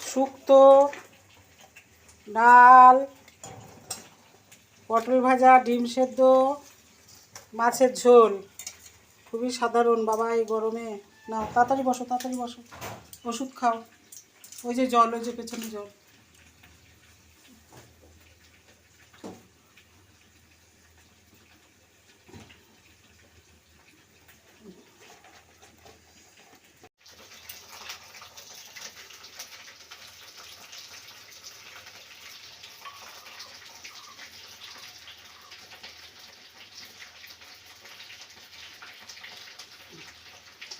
শুক্তো, ডাল, পটল ভাজা, ডিম সেদ্ধ, মাছের ঝোল। খুবই সাধারণ, বাবা, এই গরমে। না তাড়াতাড়ি বসো তাড়াতাড়ি বসো। ওষুধ খাও। ওই যে জল, ওই যে পেছনে জল।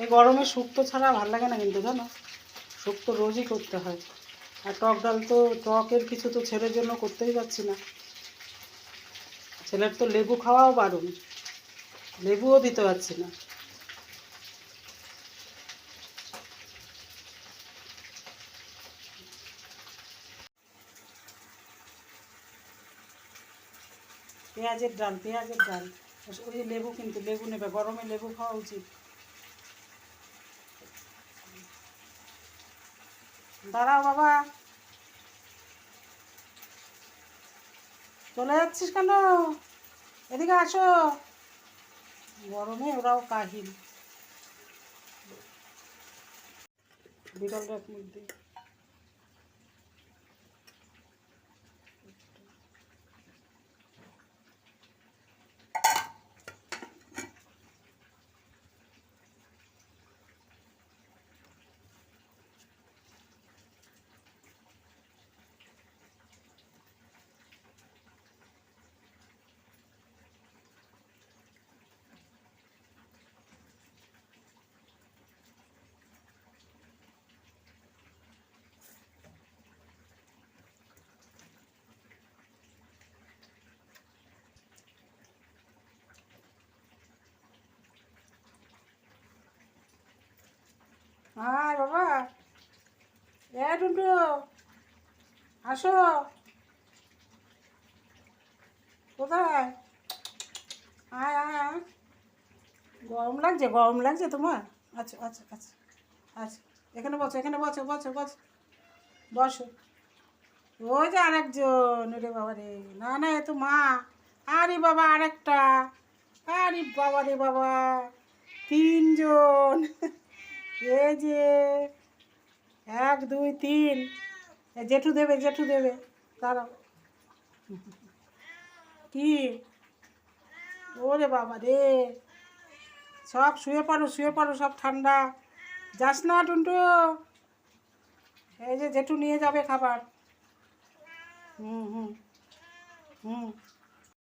এই গরমে শুক্তো ছাড়া ভালো লাগে না কিন্তু, জানো? শুক্তো রোজই করতে হয়। আর টক ডাল তো, টকের কিছু তো ছেলের জন্য করতেই পারছি না। ছেলের তো লেবু খাওয়াও বারণ। লেবুও দিতে পারছি না। পেঁয়াজের ডাল পেঁয়াজের ডাল। ওই যে লেবু কিন্তু, লেবু নেবে, গরমে লেবু খাওয়া উচিত। দাঁড়াও বাবা। চলে যাচ্ছিস কেন? এদিকে আসো। গরমে ওরাও কাহিল। বিড়ালটার মধ্যে হাই বাবা। এ টুন্টু, আসো। কোথায়? আয় আয় আয়। গরম লাগছে গরম লাগছে তোমার? আচ্ছা আচ্ছা আচ্ছা আচ্ছা। এখানে বসো এখানে বসো বসো বসো। বসো। ওই যে আরেকজন রে বাবা রে। না না, এ তো মা। আরে বাবা, আরেকটা। আরে বাবা রে বাবা। তিনজন। এই যে এক, দুই, তিন। জেঠু দেবে জেঠু দেবে। দাঁড়াও। কি? ওরে বাবা রে। সব শুয়ে পড়ো শুয়ে পড়ো, সব ঠান্ডা। যাস না টুন্টু। এই যে জেঠু নিয়ে যাবে খাবার। হুম হুম হুম।